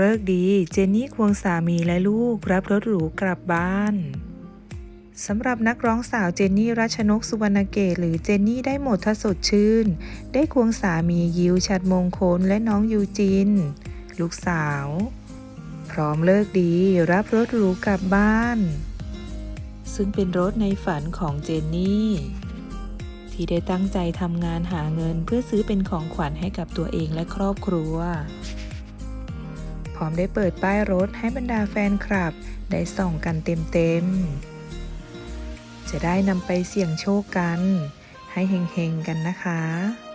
เลิกดี เจนนี่ควงสามีและลูก รับรถหรูกลับบ้านสำหรับนักร้องสาวเจนนี่รัชนกสุวรรณเกตหรือเจนนี่ได้หมดถ้าสดชื่น ได้ควงสามียิวชัดมงคลและน้องยูจิน ลูกสาว พร้อมเลิกดี รับรถหรูกลับบ้าน ซึ่งเป็นรถในฝันของเจนนี่ ที่ได้ตั้งใจทำงานหาเงินเพื่อซื้อเป็นของขวัญให้กับตัวเองและครอบครัว ร้อมได้เปิดป้ายรถให้บรรดาแฟนคลับ ได้ส่องกันเต็มๆ จะได้นำไปเสี่ยงโชคกัน ให้เฮงๆกันนะคะ